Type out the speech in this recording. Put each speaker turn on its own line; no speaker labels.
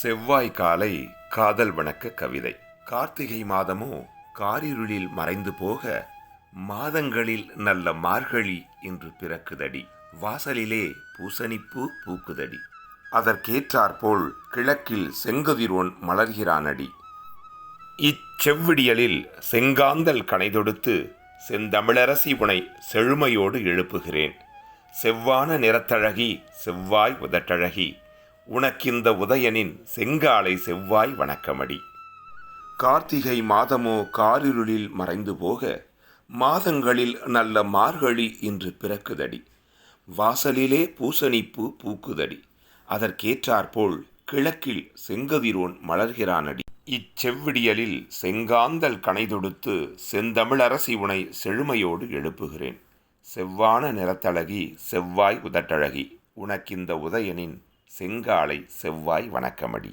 செவ்வாய் காலை காதல் வணக்க கவிதை. கார்த்திகை மாதமோ காரிருளில் மறைந்து போக மாதங்களில் நல்ல மார்கழி என்று பிறக்குதடி. வாசலிலே பூசணிப்பூ பூக்குதடி. அதற்கேற்றாற்போல் கிழக்கில் செங்கதிரோன் மலர்கிறானடி. இச்செவ்விடியலில் செங்காந்தல் கனைதொடுத்து செந்தமிழரசி உனை செழுமையோடு எழுப்புகிறேன். செவ்வான நிறத்தழகி செவ்வாய் உதட்டழகி உனக்கிந்த உதயனின் செங்காலை செவ்வாய் வணக்கமடி. கார்த்திகை மாதமோ காரிருளில் மறைந்து போக மாதங்களில் நல்ல மார்கழி இன்று பிறக்குதடி. வாசலிலே பூசணிப்பு பூக்குதடி. அதற்கேற்றாற்போல் கிழக்கில் செங்கதிரோன் மலர்கிறானடி. இச்செவ்விடியலில் செங்காந்தல் கனைதொடுத்து செந்தமிழரசி உனை செழுமையோடு எழுப்புகிறேன். செவ்வான நிறத்தழகி செவ்வாய் உதட்டழகி உனக்கிந்த உதயனின் செங்காலை செவ்வாய் வணக்கமடி.